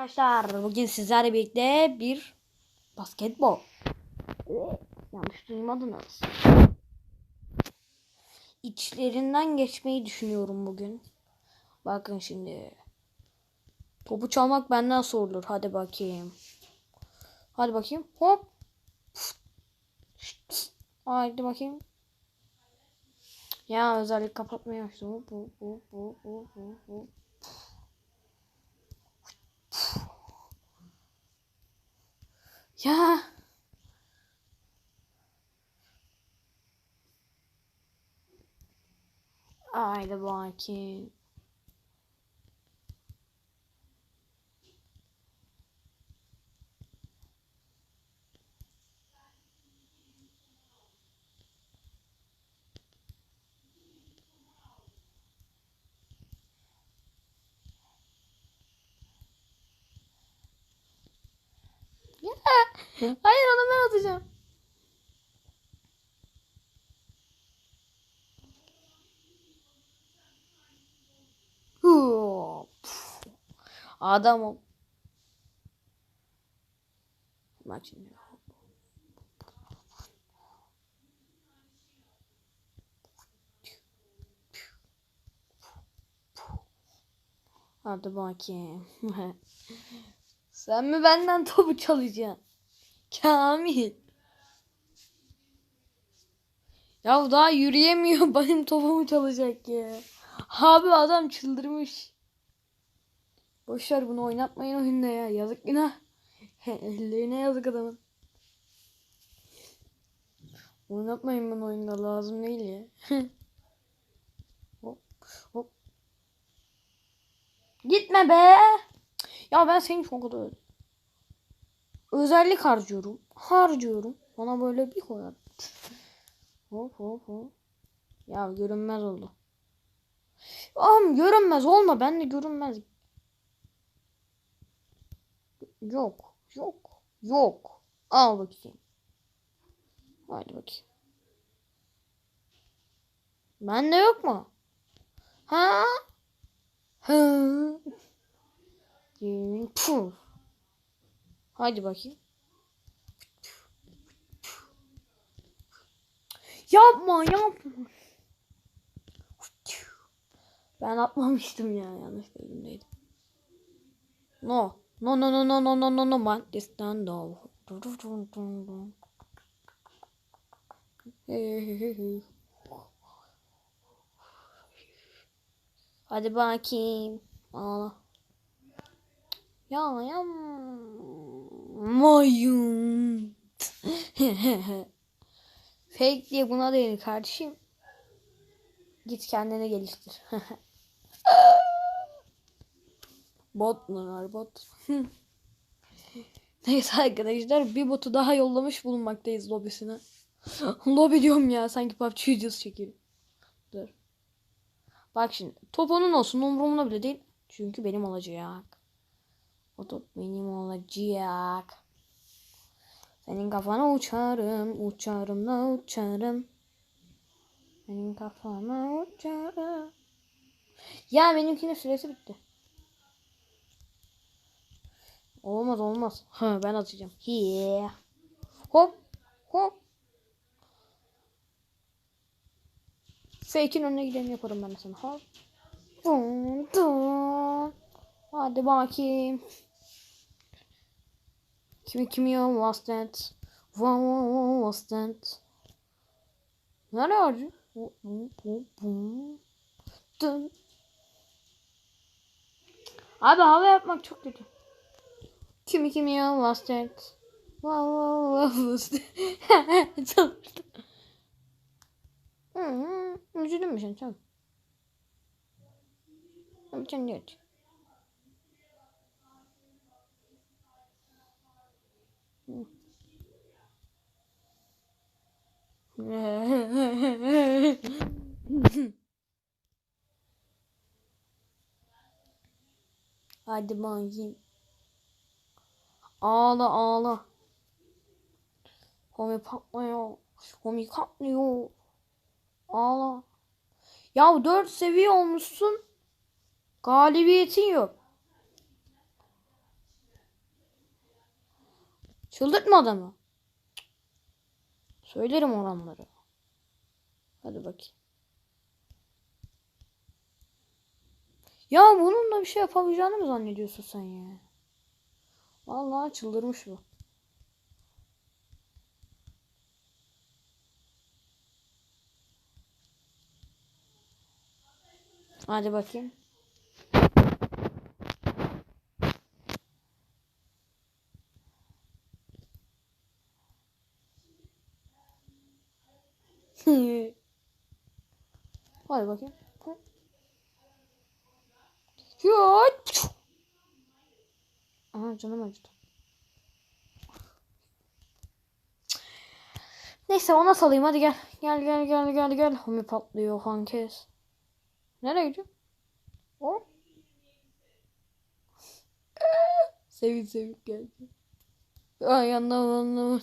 Arkadaşlar bugün sizlerle birlikte bir basketbol. Yanlış duymadınız. İçlerinden geçmeyi düşünüyorum bugün. Bakın şimdi. Topu çalmak benden sorulur. Hadi bakayım. Hadi bakayım. Hop. Hadi bakayım. Ya özellik kapatmaya başladım. Hop hop hop hop hop hop Ya. Haydi bakayım. Ya. Hayır onu ben atacağım. Adamım. Bak şimdi. Hadi bakayım. Sen mi benden topu çalacaksın? Kamil. Ya daha yürüyemiyor benim topumu çalacak ya. Abi adam çıldırmış. Boşver bunu oynatmayın oyunda ya. Yazık günah. Ellerine yazık adamın. Oynatmayın bunu oyunda lazım değil ya. hop hop. Gitme be. Ya ben senin çok kadar özellik harcıyorum. Harcıyorum. Bana böyle bir koyar. Hop hop hop. Ya görünmez oldu. Am görünmez olma. Ben de görünmez. Yok. Yok. Yok. Al bakayım. Hadi bakayım. Bende yok mu? Ha? Hı. Puh. Hadi bakayım. Yapma yapma. Ben atmamıştım ya yanlış bölümdeydim. No. No no no no no no no no man this done no. Hadi bakayım. Ağla. Ya ya. Mayın. Fake diye buna değil kardeşim. Git kendini geliştir. bot bunlar bot. Neyse arkadaşlar bir botu daha yollamış bulunmaktayız lobisine. Lobi diyorum ya sanki PUBG videosu çekiyorum. Dur. Bak şimdi top onun olsun umurumda bile değil. Çünkü benim olacak. O top benim olacak. Senin kafana uçarım, uçarım da uçarım. Senin kafana uçarım. Ya benimkinin süresi bitti. Olmaz olmaz. Ha, ben atacağım. Yeah. Hop hop. Fake'in önüne gideni yaparım ben sana. Hop. Dun, dun. Hadi bakayım. Kimi kimi was that? Wow, wow, was that? Nereye harcı? Abi hava yapmak çok kötü. Kimi kimi was that? Wow, wow, was that? Çalıştı. Üzüldün mü sen? Tamam. Tamam sen de Hadi bakayım. Ağla ağla. Homi patlıyor. Homi katlıyor. Ağla. Ya 4 seviye olmuşsun. Galibiyetin yok. Çıldırtma adamı. Söylerim oranları. Hadi bakayım. Ya bununla bir şey yapamayacağını mı zannediyorsun sen ya? Vallahi çıldırmış bu. Hadi bakayım. Hadi bakayım. Yok. Aha canım acıdı. Neyse ona salayım hadi gel. Gel gel gel gel gel. Homi patlıyor hankes. Nereye gidiyor? O? sevin sevin geldi. Ay anlamadım.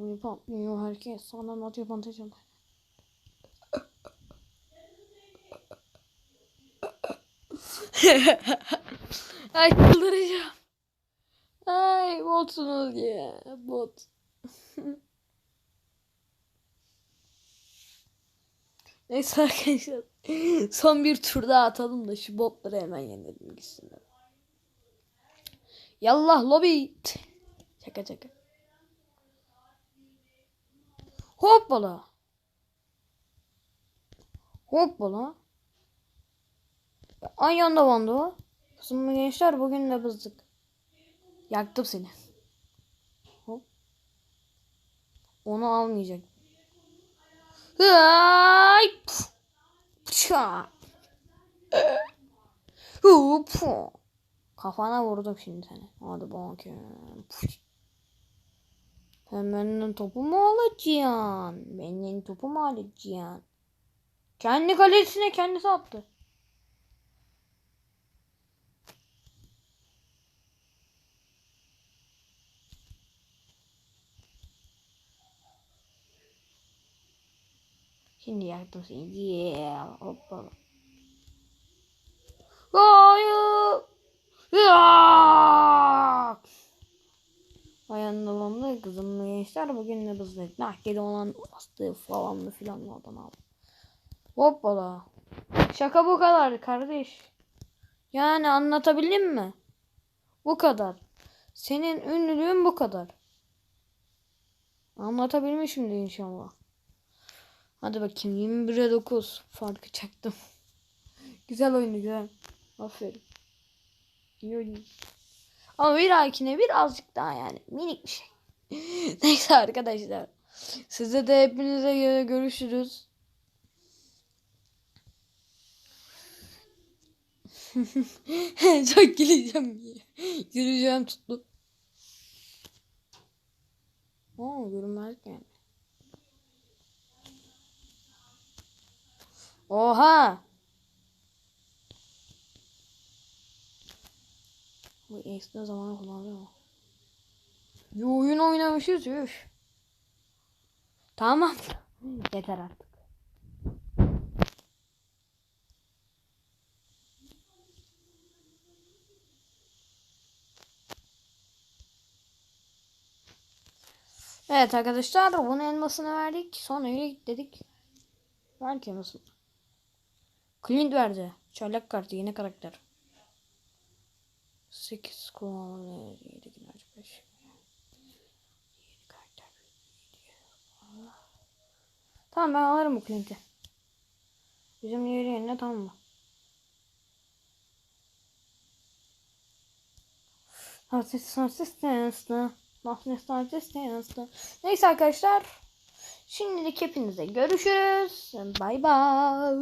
Homi patlıyor herkes. Sana atıyor pantacım. Ay çıldıracağım. Ay botsunuz ya. Bot. Neyse arkadaşlar. Son bir tur daha atalım da şu botları hemen yenelim gitsinler. Yallah lobi. Şaka şaka. Hoppala. Hoppala. Ay anda bandı o. Kızım gençler bugün de bızdık. Yaktım seni. Hop. Onu almayacak. Ay! Pça! Hup! Kafana vurdum şimdi seni. Hadi bakayım. Hemen topumu alacaksın. Benim topumu alacaksın. Kendi kalesine kendisi attı. Şimdi yaktım seni. Yeah. Hoppa. Hayır. Ya! Ayağında kızımlı gençler bugün ne bızlayıp nahkeli olan bastığı falanlı filanlı adam aldı. Hoppala. Şaka bu kadar kardeş. Yani anlatabildim mi? Bu kadar. Senin ünlülüğün bu kadar. Anlatabilmişimdir inşallah. Hadi bakayım 21'e 9 farkı çaktım. güzel oyunu güzel. Aferin. İyi oyun. Ama bir dahakine birazcık daha yani minik bir şey. Neyse arkadaşlar. Size de hepinize göre görüşürüz. Çok güleceğim. Güleceğim tuttu. Oo görünmez. Oha! Bu ekstra zamanı kullanıyor mu? Bir oyun oynamışız üf. Tamam. Yeter artık. Evet arkadaşlar bunun elmasını verdik. Sonra yürü dedik. Ver ki elmasını. Clint verdi. Çaylak kartı yeni karakter. 8 kullanmalı 7 gün 5. Yeni karakter. Tamam ben alırım bu Clint'i. Bizim yeri yerine tamam mı? Neyse arkadaşlar. Şimdilik hepinize görüşürüz. Bay bay.